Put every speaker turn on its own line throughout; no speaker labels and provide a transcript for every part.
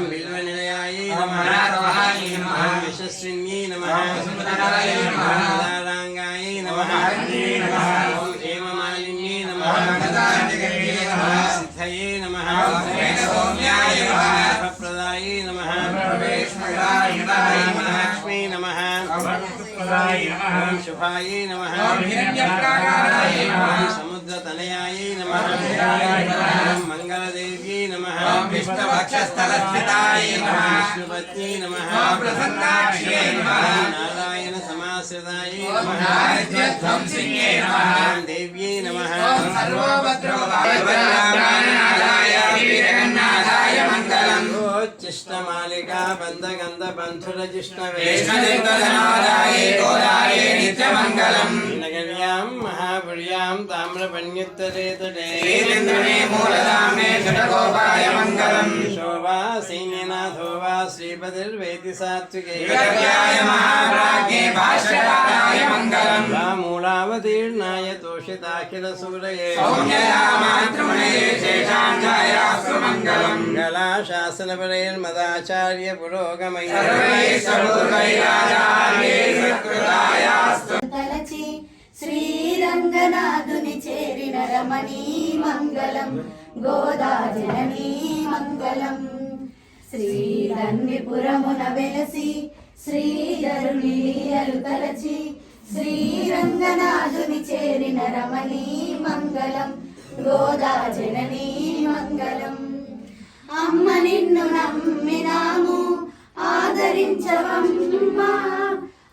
ఓం బిల్వనిలయాయ నమః
వరారోహాయ నమః.
ఓం విశ్వస్విన్యై నమః
ఓం వసుంధరాయ నమః.
దారాంగాయ నమః
మహాన్యై నమః.
ఓం హేమమాలిన్యై నమః
ఓం గదాధికర్యై నమః.
సిద్ధయే నమః
ఓం శ్వేతసౌమ్యాయ నమః.
ప్రదాయ నమః
ప్రవేశమయాయ నమః.
లక్ష్మీ నమః
ఓం
ఓం శుభాయ నమః
హిరణ్యప్రాకారాయ
సముద్రతనయాయ నమః
ఓం హిరణ్యాయ నమః.
ఓం మంగళదేవ్యై నమః
ఓం విష్ణువక్షస్థలస్థితాయ నమః.
విష్ణుపత్న్యై నమః
ఓం ప్రసన్నాక్ష్యై నమః.
ఓం నారాయణ సమాశ్రితాయ
ఓం
నమః
దారిద్ర్యధ్వంసిన్యై నమః.
మహాపుర్యాం తామ్రపణ్యుత్తరే తటే
శ్రీచంద్రుని మూలధామే జటగోపాయ మంగళం.
శోభా సైన్యనాథో వా శ్రీపతిర్వేది సాత్వికే.
మహాప్రాజ్ఞే భాష్యకారాయ మంగళం.
రామూలావతీర్ణాయ తోషితాఖిల సూరయే
మంగళం సత్కృతాయాస్తు.
తలచి రంగనాథుని చేరిన రమణీ మంగళం గోదా జననీ మంగళం. శ్రీరన్విపురమున వెలసి శ్రీధరుని లీలలు తలచి శ్రీరంగనాథుని చేరిన రమణీ మంగళం గోదా జననీ మంగళం. అమ్మ నిన్ను నమ్మినాము ఆదరించవమ్మా.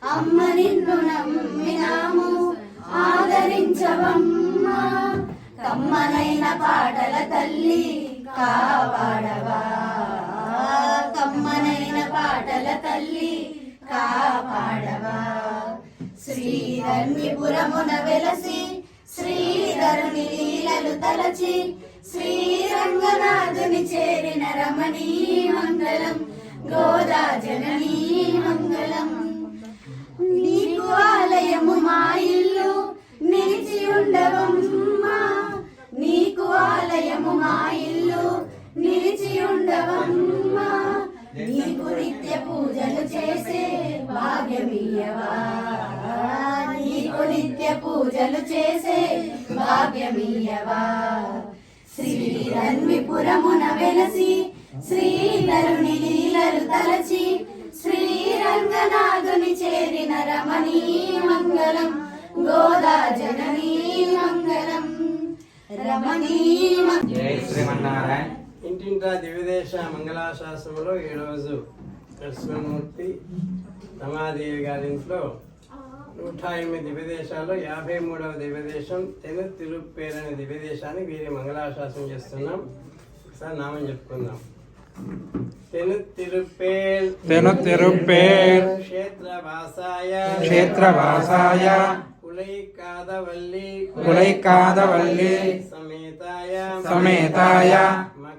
అమ్మ నిన్ను నమ్మినాము కమ్మనైన పాటల తల్లి కాపాడవా? కమ్మనైన పాటల తల్లి కాపాడవా? శ్రీధర్మిపురమున వెలసి శ్రీధరుని లీలలు తలచి శ్రీరంగనాథుని చేరిన రమణీ మంగళం గోదా జననీ మంగళం నీకు ఆలయము మాయ ఉండవమ్మా నీకు నిత్య పూజలు చేసే భాగ్యమియవా నీకు నిత్య పూజలు చేసే భాగ్యమియవా శ్రీరన్విపురమున వెలసి శ్రీధరుని లీలలు తలచి శ్రీరంగనాథుని చేరిన రమణీ మంగళం గోదా జననీ మంగళం రమణీ మంగళం
జై శ్రీమన్నారాయణ.
ఇంటింటా దివ్యదేశ మంగళాశాసనంలో ఈరోజు నరసింహమూర్తి రమాదేవి గారింట్లో నూట ఎనిమిది దివ్యదేశాల్లో యాభై మూడవ దివ్యదేశం తెలు తిరుపేరని దివ్యదేశాన్ని వీరి మంగళాశాసనం చేస్తున్నాం. ఒకసారి నామం చెప్పుకుందాం. క్షేత్రవాసాయ
క్షేత్రవాసాయ
కులైకాదవల్లి
కులైకాదవల్లి
సమేతాయ
సమేతాయ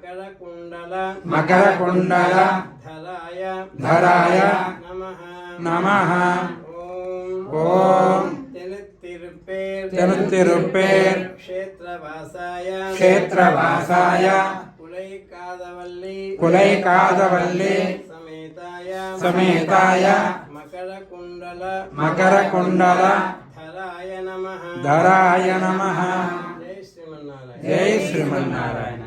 మకర కుండల
మకర కుండల
ధరాయ
ధరాయ
నమః
నమః
ఓం
ఓం
తెను తిరుపేర్
తెను తిరుపేర్
క్షేత్రవాసాయ
క్షేత్రవాసాయ
కులైకాదవల్లి
కులైకాదవల్లి
సమేతాయ
సమేతాయ
మకర కుండల
మకర కుండల
ధరాయ నమః
ధరాయ నమః
జై శ్రీమన్నారాయణ
జై శ్రీమన్నారాయణ